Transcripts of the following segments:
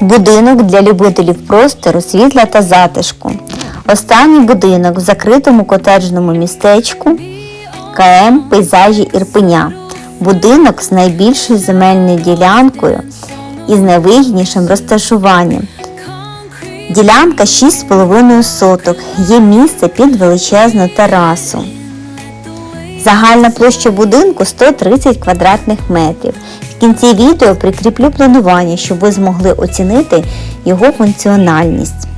Будинок для любителів простору, світла та затишку. Останній будинок в закритому котеджному містечку КМ Пейзажі Ірпеня. Будинок з найбільшою земельною ділянкою і з найвигіднішим розташуванням. Ділянка 6,5 соток. Є місце під величезну терасу. Загальна площа будинку 130 квадратних метрів. В кінці відео прикріплю планування, щоб ви змогли оцінити його функціональність.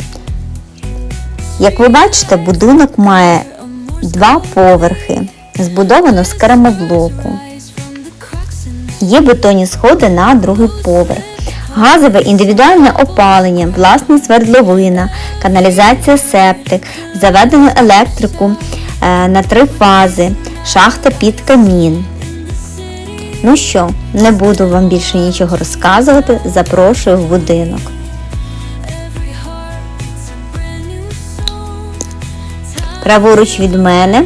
Як ви бачите, будинок має два поверхи, збудовано з керамоблоку. Є бетонні сходи на другий поверх. Газове індивідуальне опалення, власна свердловина, каналізація септик, заведено електрику е, на три фази, шахта під камін. Ну що, не буду вам більше нічого розказувати, запрошую в будинок. Праворуч від мене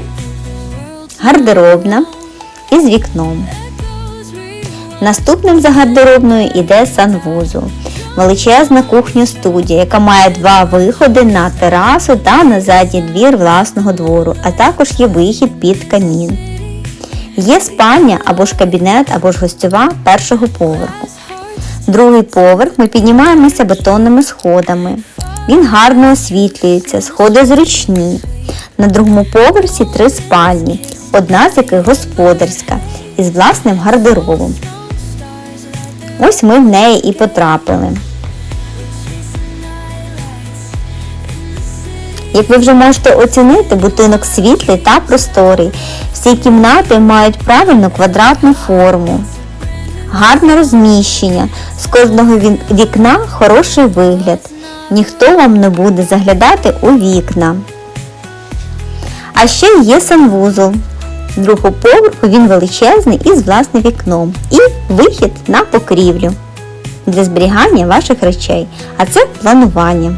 гардеробна із вікном. Наступним за гардеробною іде санвузол. Величезна кухня-студія, яка має два виходи на терасу та на задній двір власного двору, а також є вихід під камін. Є спальня або ж кабінет, або ж гостьова першого поверху. Другий поверх ми піднімаємося бетонними сходами. Він гарно освітлюється, сходи зручні. На другому поверсі три спальні, одна з яких господарська із власним гардеробом. Ось ми в неї і потрапили. Як ви вже можете оцінити, будинок світлий та просторий. Всі кімнати мають правильну квадратну форму. Гарне розміщення. З кожного вікна хороший вигляд. Ніхто вам не буде заглядати у вікна. А ще є санвузол. Другого поверху він величезний із власним вікном. І вихід на покрівлю для зберігання ваших речей. А це планування.